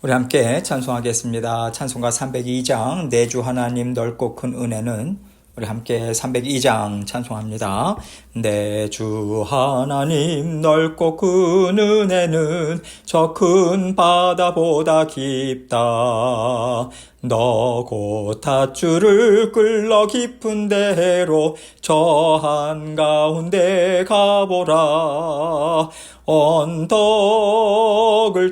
우리 함께 찬송하겠습니다. 찬송가 302장 내주 하나님 넓고 큰 은혜는 우리 함께 302장 찬송합니다. 내주 하나님 넓고 큰 은혜는 저 큰 바다보다 깊다. 너곧 닷줄을 끌러 깊은 데로 저 한가운데 가보라. 언덕을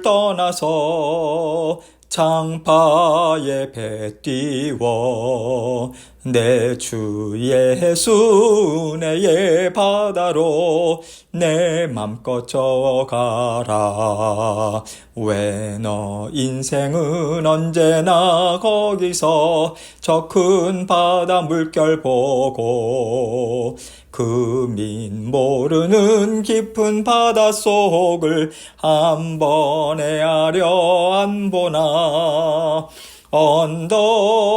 떠나서 장파에 배 띄워 내 주 예수 내의 바다로 내 맘껏 져가라. 왜 너 인생은 언제나 거기서 저 큰 바다 물결 보고 그민 모르는 깊은 바닷속을 한 번에 아려 안 보나. 언덕을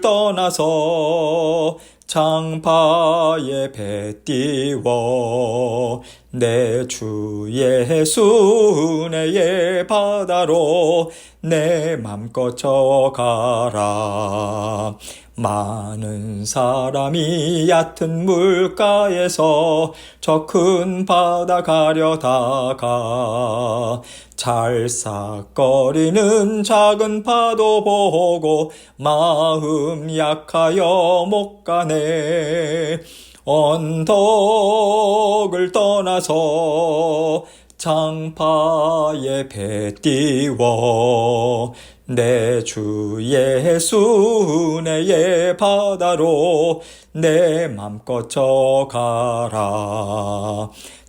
떠나서 장파에 배 띄워 내 주 예수 내의 바다로 내 맘껏 져가라. 많은 사람이 얕은 물가에서 저 큰 바다 가려다가 찰싹거리는 작은 파도 보고 마음 약하여 못 가네 언덕을 떠나서 장파에 배 띄워 내 주 예수 내의 바다로 내 맘껏 져가라.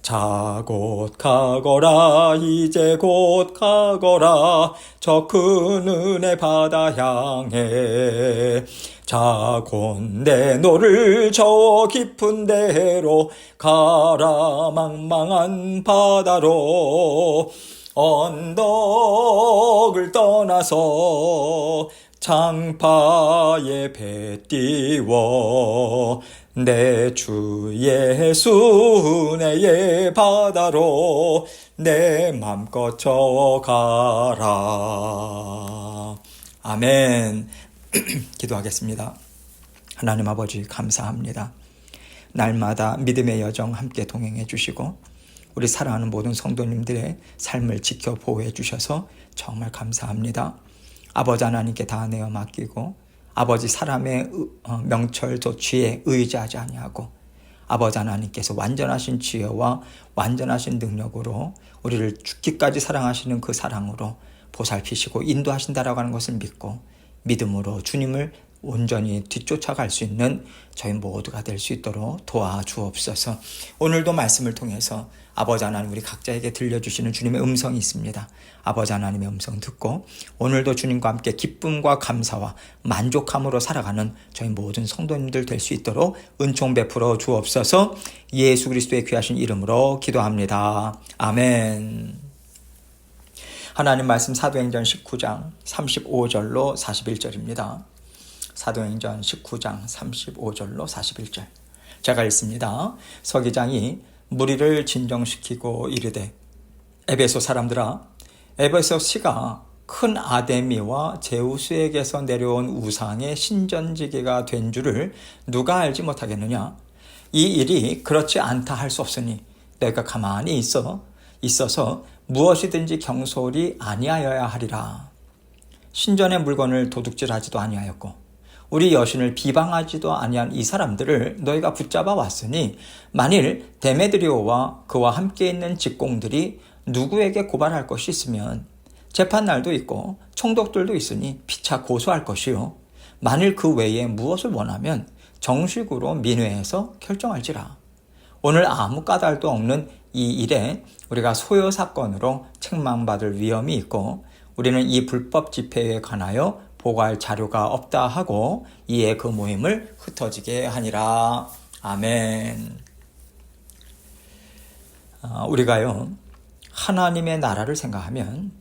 자 곧 가거라. 이제 곧 가거라. 저 큰 은혜 바다 향해. 자곤 내 노를 저 깊은 데로 가라. 망망한 바다로 언덕을 떠나서 장파에 배 띄워 내 주 예수 내의 바다로 내 맘껏 져가라. 아멘. 기도하겠습니다. 하나님 아버지 감사합니다. 날마다 믿음의 여정 함께 동행해 주시고 우리 사랑하는 모든 성도님들의 삶을 지켜 보호해 주셔서 정말 감사합니다. 아버지 하나님께 다 내어 맡기고 아버지 사람의 어, 명철 조치에 의지하지 아니하고 아버지 하나님께서 완전하신 지혜와 완전하신 능력으로 우리를 죽기까지 사랑하시는 그 사랑으로 보살피시고 인도하신다라고 하는 것을 믿고 믿음으로 주님을 온전히 뒤쫓아갈 수 있는 저희 모두가 될 수 있도록 도와주옵소서. 오늘도 말씀을 통해서 아버지 하나님 우리 각자에게 들려주시는 주님의 음성이 있습니다. 아버지 하나님의 음성 듣고 오늘도 주님과 함께 기쁨과 감사와 만족함으로 살아가는 저희 모든 성도님들 될 수 있도록 은총 베풀어 주옵소서 예수 그리스도의 귀하신 이름으로 기도합니다. 아멘. 하나님 말씀 사도행전 19장 35절로 41절입니다. 사도행전 19장 35절로 41절. 제가 읽습니다. 서기장이 무리를 진정시키고 이르되 에베소 사람들아 에베소 시가 큰 아데미와 제우스에게서 내려온 우상의 신전지계가 된 줄을 누가 알지 못하겠느냐? 이 일이 그렇지 않다 할 수 없으니 내가 가만히 있어 있어서 무엇이든지 경솔이 아니하여야 하리라. 신전의 물건을 도둑질하지도 아니하였고 우리 여신을 비방하지도 아니한 이 사람들을 너희가 붙잡아 왔으니 만일 데메드리오와 그와 함께 있는 직공들이 누구에게 고발할 것이 있으면 재판날도 있고 총독들도 있으니 피차 고소할 것이요. 만일 그 외에 무엇을 원하면 정식으로 민회에서 결정할지라. 오늘 아무 까닭도 없는 이 일에 우리가 소요 사건으로 책망받을 위험이 있고 우리는 이 불법 집회에 관하여 보고할 자료가 없다 하고 이에 그 모임을 흩어지게 하니라. 아멘. 어, 우리가요, 하나님의 나라를 생각하면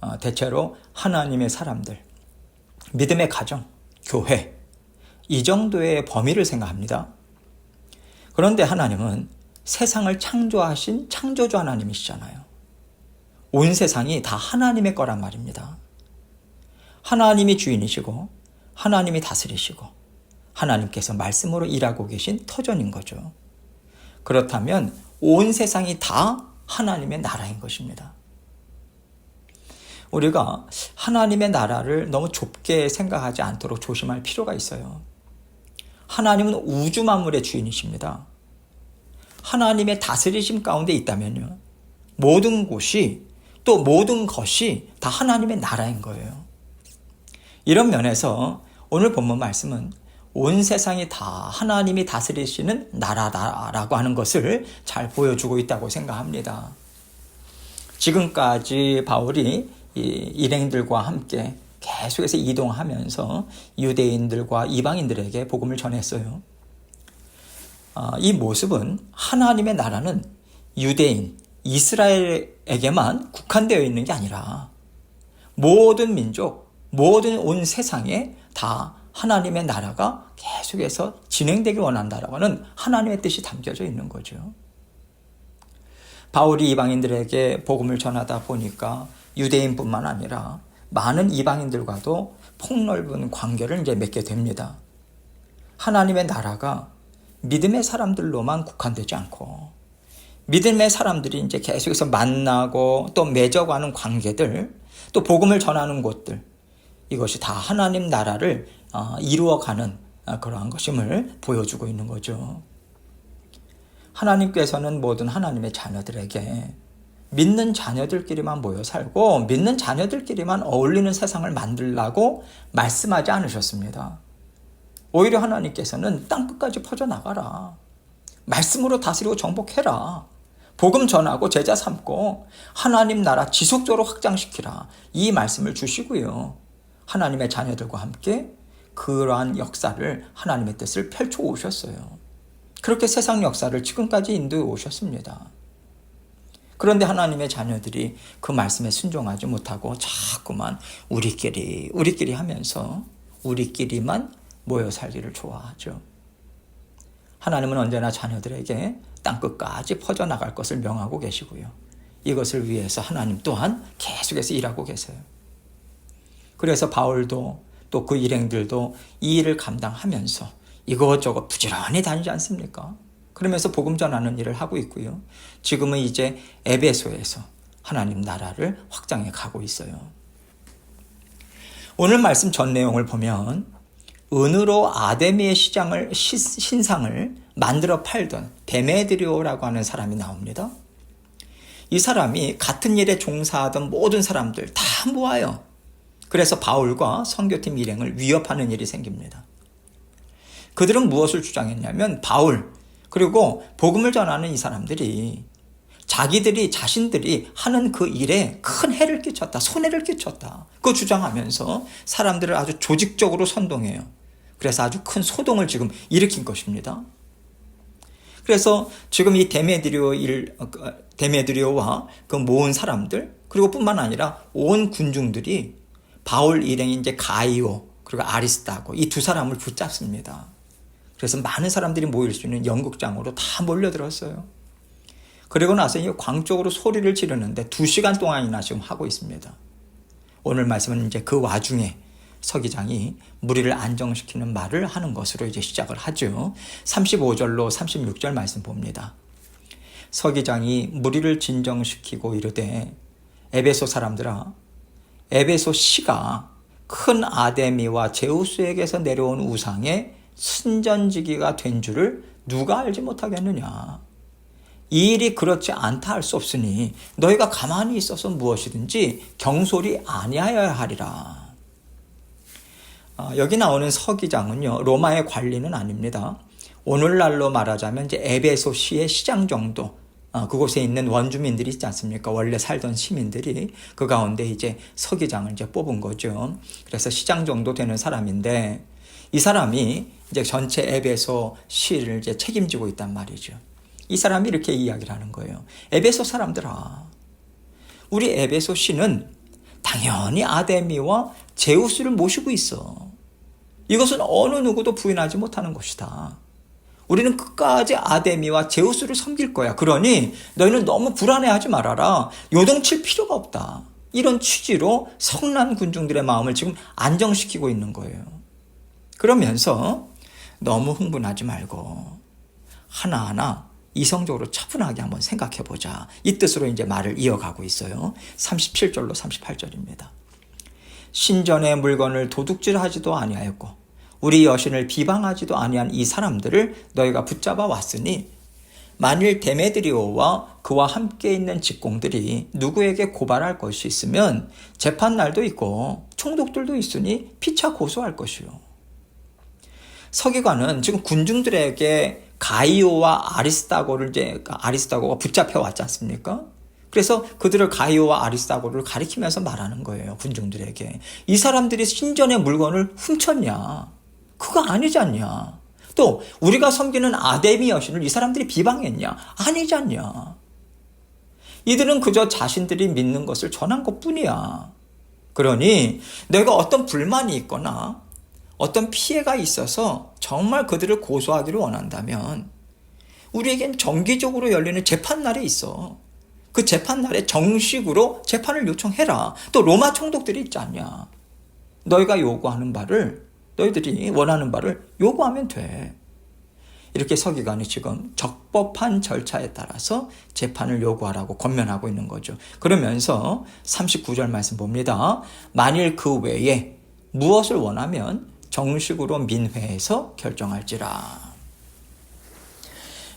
어, 대체로 하나님의 사람들, 믿음의 가정, 교회, 이 정도의 범위를 생각합니다. 그런데 하나님은 세상을 창조하신 창조주 하나님이시잖아요. 온 세상이 다 하나님의 거란 말입니다. 하나님이 주인이시고 하나님이 다스리시고 하나님께서 말씀으로 일하고 계신 터전인 거죠. 그렇다면 온 세상이 다 하나님의 나라인 것입니다. 우리가 하나님의 나라를 너무 좁게 생각하지 않도록 조심할 필요가 있어요. 하나님은 우주 만물의 주인이십니다. 하나님의 다스리심 가운데 있다면요. 모든 곳이 또 모든 것이 다 하나님의 나라인 거예요. 이런 면에서 오늘 본문 말씀은 온 세상이 다 하나님이 다스리시는 나라다라고 하는 것을 잘 보여주고 있다고 생각합니다. 지금까지 바울이 일행들과 함께 계속해서 이동하면서 유대인들과 이방인들에게 복음을 전했어요. 아, 이 모습은 하나님의 나라는 유대인, 이스라엘에게만 국한되어 있는 게 아니라 모든 민족, 모든 온 세상에 다 하나님의 나라가 계속해서 진행되길 원한다라고 하는 하나님의 뜻이 담겨져 있는 거죠. 바울이 이방인들에게 복음을 전하다 보니까 유대인뿐만 아니라 많은 이방인들과도 폭넓은 관계를 이제 맺게 됩니다. 하나님의 나라가 믿음의 사람들로만 국한되지 않고 믿음의 사람들이 이제 계속해서 만나고 또 맺어가는 관계들 또 복음을 전하는 곳들 이것이 다 하나님 나라를 어, 이루어가는 어, 그러한 것임을 보여주고 있는 거죠. 하나님께서는 모든 하나님의 자녀들에게 믿는 자녀들끼리만 모여 살고 믿는 자녀들끼리만 어울리는 세상을 만들라고 말씀하지 않으셨습니다. 오히려 하나님께서는 땅 끝까지 퍼져 나가라. 말씀으로 다스리고 정복해라. 복음 전하고 제자 삼고 하나님 나라 지속적으로 확장시키라. 이 말씀을 주시고요. 하나님의 자녀들과 함께 그러한 역사를 하나님의 뜻을 펼쳐 오셨어요. 그렇게 세상 역사를 지금까지 인도해 오셨습니다. 그런데 하나님의 자녀들이 그 말씀에 순종하지 못하고 자꾸만 우리끼리, 우리끼리 하면서 우리끼리만 모여 살기를 좋아하죠. 하나님은 언제나 자녀들에게 땅 끝까지 퍼져 나갈 것을 명하고 계시고요. 이것을 위해서 하나님 또한 계속해서 일하고 계세요. 그래서 바울도 또 그 일행들도 이 일을 감당하면서 이것저것 부지런히 다니지 않습니까? 그러면서 복음 전하는 일을 하고 있고요. 지금은 이제 에베소에서 하나님 나라를 확장해 가고 있어요. 오늘 말씀 전 내용을 보면 은으로 아데미의 시장을 신상을 만들어 팔던 데메드리오라고 하는 사람이 나옵니다. 이 사람이 같은 일에 종사하던 모든 사람들 다 모아요. 그래서 바울과 선교팀 일행을 위협하는 일이 생깁니다. 그들은 무엇을 주장했냐면 바울 그리고 복음을 전하는 이 사람들이 자기들이 자신들이 하는 그 일에 큰 해를 끼쳤다. 손해를 끼쳤다. 그 주장하면서 사람들을 아주 조직적으로 선동해요. 그래서 아주 큰 소동을 지금 일으킨 것입니다. 그래서 지금 이 데메드리오 일, 어, 그, 데메드리오와 그 모은 사람들, 그리고 뿐만 아니라 온 군중들이 바울 일행인 이제 가이오, 그리고 아리스타고 이 두 사람을 붙잡습니다. 그래서 많은 사람들이 모일 수 있는 연극장으로 다 몰려들었어요. 그리고 나서 광 쪽으로 소리를 지르는데 두 시간 동안이나 지금 하고 있습니다. 오늘 말씀은 이제 그 와중에 서기장이 무리를 안정시키는 말을 하는 것으로 이제 시작을 하죠. 35절로 36절 말씀 봅니다. 서기장이 무리를 진정시키고 이르되 에베소 사람들아 에베소 시가 큰 아데미와 제우스에게서 내려온 우상의 순전지기가 된 줄을 누가 알지 못하겠느냐. 이 일이 그렇지 않다 할 수 없으니 너희가 가만히 있어서 무엇이든지 경솔이 아니하여야 하리라. 어, 여기 나오는 서기장은요 로마의 관리는 아닙니다. 오늘날로 말하자면 이제 에베소시의 시장 정도 어, 그곳에 있는 원주민들이 있지 않습니까? 원래 살던 시민들이 그 가운데 이제 서기장을 이제 뽑은 거죠. 그래서 시장 정도 되는 사람인데 이 사람이 이제 전체 에베소 시를 이제 책임지고 있단 말이죠. 이 사람이 이렇게 이야기를 하는 거예요. 에베소 사람들아, 우리 에베소 시는 당연히 아데미와 제우스를 모시고 있어. 이것은 어느 누구도 부인하지 못하는 것이다. 우리는 끝까지 아데미와 제우스를 섬길 거야. 그러니 너희는 너무 불안해하지 말아라. 요동칠 필요가 없다. 이런 취지로 성난 군중들의 마음을 지금 안정시키고 있는 거예요. 그러면서 너무 흥분하지 말고 하나하나 이성적으로 차분하게 한번 생각해 보자. 이 뜻으로 이제 말을 이어가고 있어요. 37절로 38절입니다. 신전의 물건을 도둑질하지도 아니하였고 우리 여신을 비방하지도 아니한 이 사람들을 너희가 붙잡아 왔으니 만일 데메드리오와 그와 함께 있는 직공들이 누구에게 고발할 것이 있으면 재판 날도 있고 총독들도 있으니 피차 고소할 것이요. 서기관은 지금 군중들에게 가이오와 아리스타고를 이제 아리스타고가 붙잡혀 왔지 않습니까? 그래서 그들을 가이오와 아리스타고를 가리키면서 말하는 거예요. 군중들에게. 이 사람들이 신전의 물건을 훔쳤냐? 그거 아니지 않냐? 또 우리가 섬기는 아데미 여신을 이 사람들이 비방했냐? 아니지 않냐? 이들은 그저 자신들이 믿는 것을 전한 것 뿐이야. 그러니 내가 어떤 불만이 있거나 어떤 피해가 있어서 정말 그들을 고소하기를 원한다면 우리에겐 정기적으로 열리는 재판날이 있어. 그 재판날에 정식으로 재판을 요청해라. 또 로마 총독들이 있지 않냐. 너희가 요구하는 바를 너희들이 원하는 바를 요구하면 돼. 이렇게 서기관이 지금 적법한 절차에 따라서 재판을 요구하라고 권면하고 있는 거죠. 그러면서 39절 말씀 봅니다. 만일 그 외에 무엇을 원하면 정식으로 민회에서 결정할지라.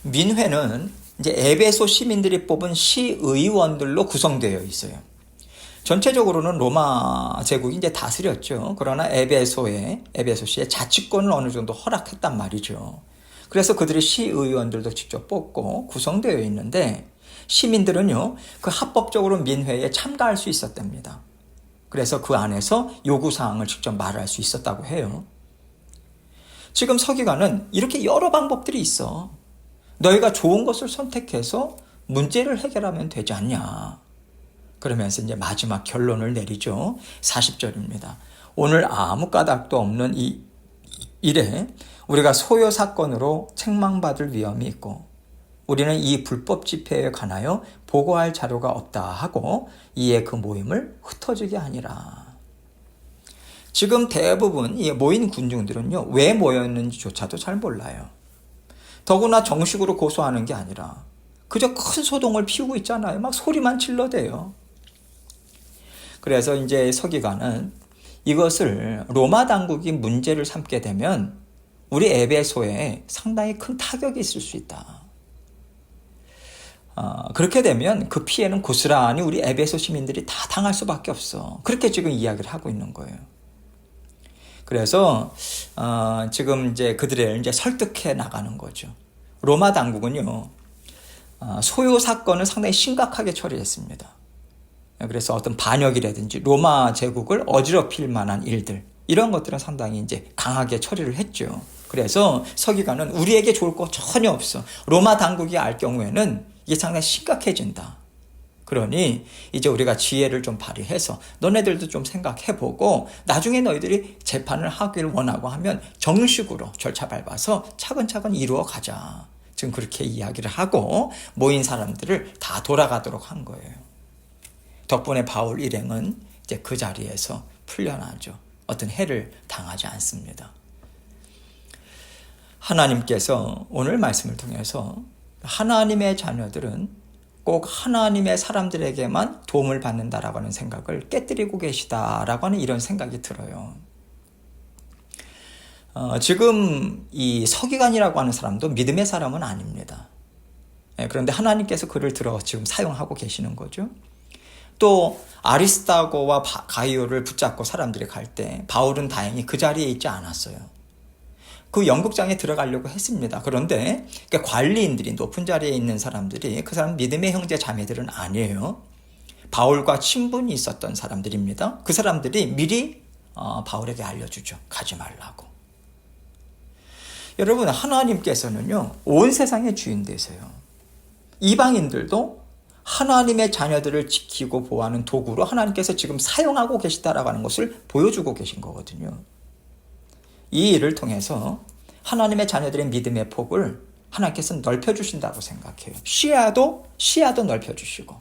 민회는 이제 에베소 시민들이 뽑은 시의원들로 구성되어 있어요. 전체적으로는 로마 제국이 이제 다스렸죠. 그러나 에베소에 에베소시에 자치권을 어느 정도 허락했단 말이죠. 그래서 그들이 시의원들도 직접 뽑고 구성되어 있는데 시민들은요 그 합법적으로 민회에 참가할 수 있었답니다. 그래서 그 안에서 요구 사항을 직접 말할 수 있었다고 해요. 지금 서기관은 이렇게 여러 방법들이 있어. 너희가 좋은 것을 선택해서 문제를 해결하면 되지 않냐. 그러면서 이제 마지막 결론을 내리죠. 40절입니다. 오늘 아무 까닭도 없는 이 일에 우리가 소요 사건으로 책망받을 위험이 있고 우리는 이 불법 집회에 관하여 보고할 자료가 없다 하고 이에 그 모임을 흩어지게 하니라. 지금 대부분 이 모인 군중들은요, 왜 모였는지조차도 잘 몰라요. 더구나 정식으로 고소하는 게 아니라 그저 큰 소동을 피우고 있잖아요. 막 소리만 질러대요. 그래서 이제 서기관은 이것을 로마 당국이 문제를 삼게 되면 우리 에베소에 상당히 큰 타격이 있을 수 있다. 어, 그렇게 되면 그 피해는 고스란히 우리 에베소 시민들이 다 당할 수밖에 없어. 그렇게 지금 이야기를 하고 있는 거예요. 그래서 어, 지금 이제 그들을 이제 설득해 나가는 거죠. 로마 당국은요 어, 소요 사건을 상당히 심각하게 처리했습니다. 그래서 어떤 반역이라든지 로마 제국을 어지럽힐 만한 일들 이런 것들은 상당히 이제 강하게 처리를 했죠. 그래서 서기관은 우리에게 좋을 거 전혀 없어. 로마 당국이 알 경우에는 이게 상당히 심각해진다. 그러니 이제 우리가 지혜를 좀 발휘해서 너네들도 좀 생각해보고 나중에 너희들이 재판을 하기를 원하고 하면 정식으로 절차 밟아서 차근차근 이루어 가자. 지금 그렇게 이야기를 하고 모인 사람들을 다 돌아가도록 한 거예요. 덕분에 바울 일행은 이제 그 자리에서 풀려나죠. 어떤 해를 당하지 않습니다. 하나님께서 오늘 말씀을 통해서 하나님의 자녀들은 꼭 하나님의 사람들에게만 도움을 받는다라고 하는 생각을 깨뜨리고 계시다라고 하는 이런 생각이 들어요. 어, 지금 이 서기관이라고 하는 사람도 믿음의 사람은 아닙니다. 예, 그런데 하나님께서 그를 들어 지금 사용하고 계시는 거죠. 또 아리스타고와 가이오를 붙잡고 사람들이 갈 때 바울은 다행히 그 자리에 있지 않았어요. 그 연극장에 들어가려고 했습니다. 그런데 그러니까 관리인들이 높은 자리에 있는 사람들이 그 사람 믿음의 형제 자매들은 아니에요. 바울과 친분이 있었던 사람들입니다. 그 사람들이 미리 어, 바울에게 알려주죠. 가지 말라고. 여러분 하나님께서는요 온 세상의 주인 되세요. 이방인들도 하나님의 자녀들을 지키고 보호하는 도구로 하나님께서 지금 사용하고 계시다라고 하는 것을 보여주고 계신 거거든요. 이 일을 통해서 하나님의 자녀들의 믿음의 폭을 하나님께서 넓혀주신다고 생각해요. 시야도, 시야도 넓혀주시고,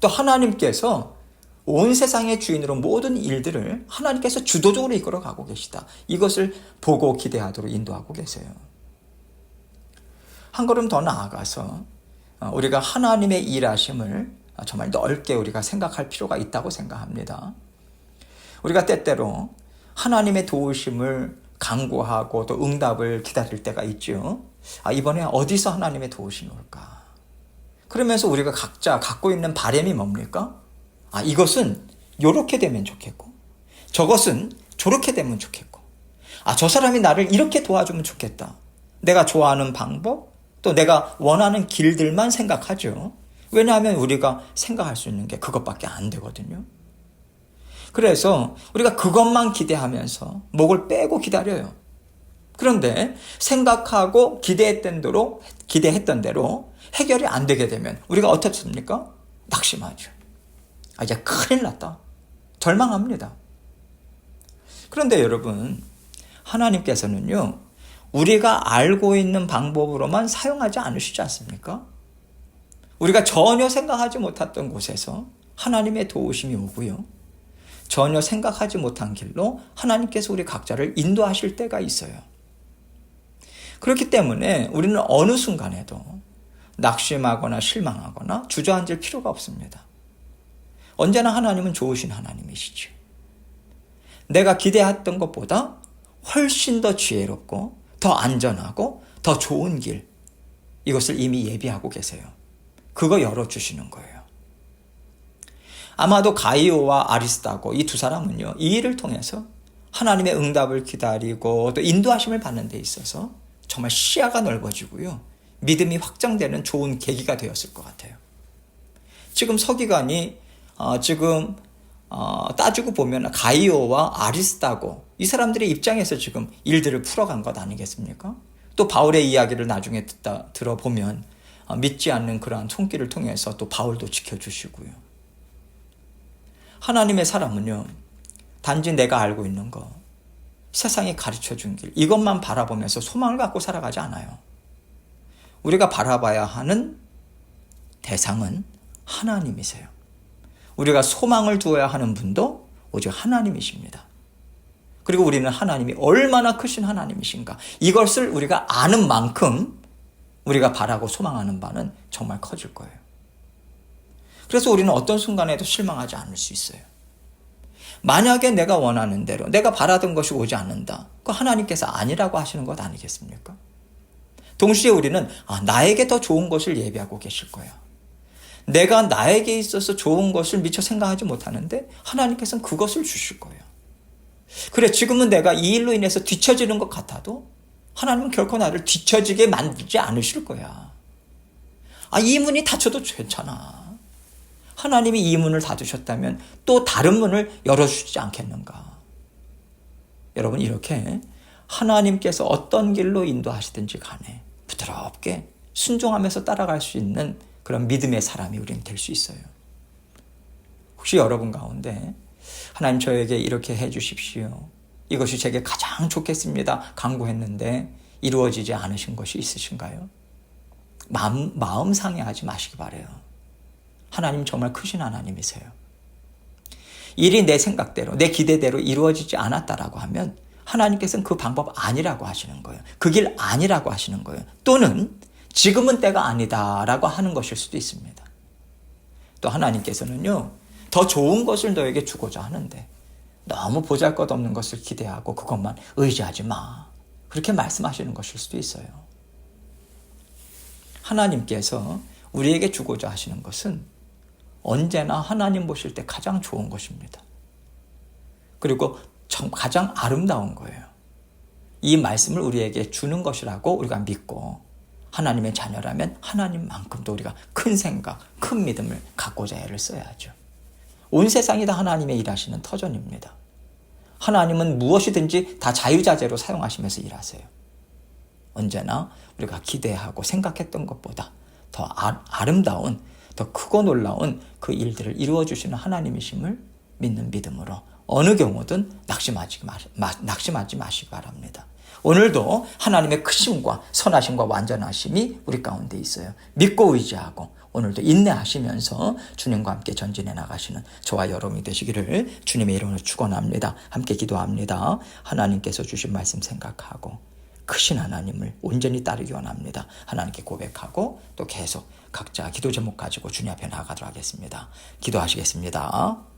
또 하나님께서 온 세상의 주인으로 모든 일들을 하나님께서 주도적으로 이끌어 가고 계시다. 이것을 보고 기대하도록 인도하고 계세요. 한 걸음 더 나아가서 어, 우리가 하나님의 일하심을 정말 넓게 우리가 생각할 필요가 있다고 생각합니다. 우리가 때때로 하나님의 도우심을 강구하고 또 응답을 기다릴 때가 있죠. 아, 이번에 어디서 하나님의 도우심이 올까? 그러면서 우리가 각자 갖고 있는 바램이 뭡니까? 아, 이것은 요렇게 되면 좋겠고, 저것은 저렇게 되면 좋겠고, 아, 저 사람이 나를 이렇게 도와주면 좋겠다. 내가 좋아하는 방법, 또 내가 원하는 길들만 생각하죠. 왜냐하면 우리가 생각할 수 있는 게 그것밖에 안 되거든요. 그래서 우리가 그것만 기대하면서 목을 빼고 기다려요. 그런데 생각하고 기대했던 대로, 기대했던 대로 해결이 안 되게 되면 우리가 어떻습니까? 낙심하죠. 아, 이제 큰일 났다. 절망합니다. 그런데 여러분, 하나님께서는요, 우리가 알고 있는 방법으로만 사용하지 않으시지 않습니까? 우리가 전혀 생각하지 못했던 곳에서 하나님의 도우심이 오고요. 전혀 생각하지 못한 길로 하나님께서 우리 각자를 인도하실 때가 있어요. 그렇기 때문에 우리는 어느 순간에도 낙심하거나 실망하거나 주저앉을 필요가 없습니다. 언제나 하나님은 좋으신 하나님이시죠. 내가 기대했던 것보다 훨씬 더 지혜롭고 더 안전하고 더 좋은 길 이것을 이미 예비하고 계세요. 그거 열어주시는 거예요. 아마도 가이오와 아리스타고 이 두 사람은요, 이 일을 통해서 하나님의 응답을 기다리고 또 인도하심을 받는 데 있어서 정말 시야가 넓어지고요. 믿음이 확장되는 좋은 계기가 되었을 것 같아요. 지금 서기관이 어, 지금 어, 따지고 보면 가이오와 아리스타고 이 사람들의 입장에서 지금 일들을 풀어간 것 아니겠습니까? 또 바울의 이야기를 나중에 듣다 들어보면 어, 믿지 않는 그러한 손길을 통해서 또 바울도 지켜주시고요. 하나님의 사람은요, 단지 내가 알고 있는 거, 세상이 가르쳐 준 길, 이것만 바라보면서 소망을 갖고 살아가지 않아요. 우리가 바라봐야 하는 대상은 하나님이세요. 우리가 소망을 두어야 하는 분도 오직 하나님이십니다. 그리고 우리는 하나님이 얼마나 크신 하나님이신가. 이것을 우리가 아는 만큼 우리가 바라고 소망하는 바는 정말 커질 거예요. 그래서 우리는 어떤 순간에도 실망하지 않을 수 있어요. 만약에 내가 원하는 대로 내가 바라던 것이 오지 않는다. 그 하나님께서 아니라고 하시는 것 아니겠습니까? 동시에 우리는 아, 나에게 더 좋은 것을 예비하고 계실 거야. 내가 나에게 있어서 좋은 것을 미처 생각하지 못하는데 하나님께서는 그것을 주실 거예요. 그래, 지금은 내가 이 일로 인해서 뒤처지는 것 같아도 하나님은 결코 나를 뒤처지게 만들지 않으실 거야. 아, 이 문이 닫혀도 괜찮아. 하나님이 이 문을 닫으셨다면 또 다른 문을 열어주지 않겠는가? 여러분, 이렇게 하나님께서 어떤 길로 인도하시든지 간에 부드럽게 순종하면서 따라갈 수 있는 그런 믿음의 사람이 우리는 될 수 있어요. 혹시 여러분 가운데 하나님 저에게 이렇게 해 주십시오. 이것이 제게 가장 좋겠습니다. 강구했는데 이루어지지 않으신 것이 있으신가요? 마음, 마음 상해하지 마시기 바래요. 하나님 정말 크신 하나님이세요. 일이 내 생각대로, 내 기대대로 이루어지지 않았다라고 하면 하나님께서는 그 방법 아니라고 하시는 거예요. 그 길 아니라고 하시는 거예요. 또는 지금은 때가 아니다라고 하는 것일 수도 있습니다. 또 하나님께서는요, 더 좋은 것을 너에게 주고자 하는데 너무 보잘 것 없는 것을 기대하고 그것만 의지하지 마. 그렇게 말씀하시는 것일 수도 있어요. 하나님께서 우리에게 주고자 하시는 것은 언제나 하나님 보실 때 가장 좋은 것입니다. 그리고 가장 아름다운 거예요. 이 말씀을 우리에게 주는 것이라고 우리가 믿고 하나님의 자녀라면 하나님만큼도 우리가 큰 생각, 큰 믿음을 갖고자 애를 써야죠. 온 세상이 다 하나님의 일하시는 터전입니다. 하나님은 무엇이든지 다 자유자재로 사용하시면서 일하세요. 언제나 우리가 기대하고 생각했던 것보다 더 아, 름다운 더 크고 놀라운 그 일들을 이루어주시는 하나님이심을 믿는 믿음으로 어느 경우든 낙심하지, 마, 낙심하지 마시기 바랍니다. 오늘도 하나님의 크심과 선하심과 완전하심이 우리 가운데 있어요. 믿고 의지하고 오늘도 인내하시면서 주님과 함께 전진해 나가시는 저와 여러분이 되시기를 주님의 이름으로 축원합니다. 함께 기도합니다. 하나님께서 주신 말씀 생각하고 크신 하나님을 온전히 따르기 원합니다. 하나님께 고백하고 또 계속 각자 기도 제목 가지고 주님 앞에 나가도록 하겠습니다. 기도하시겠습니다.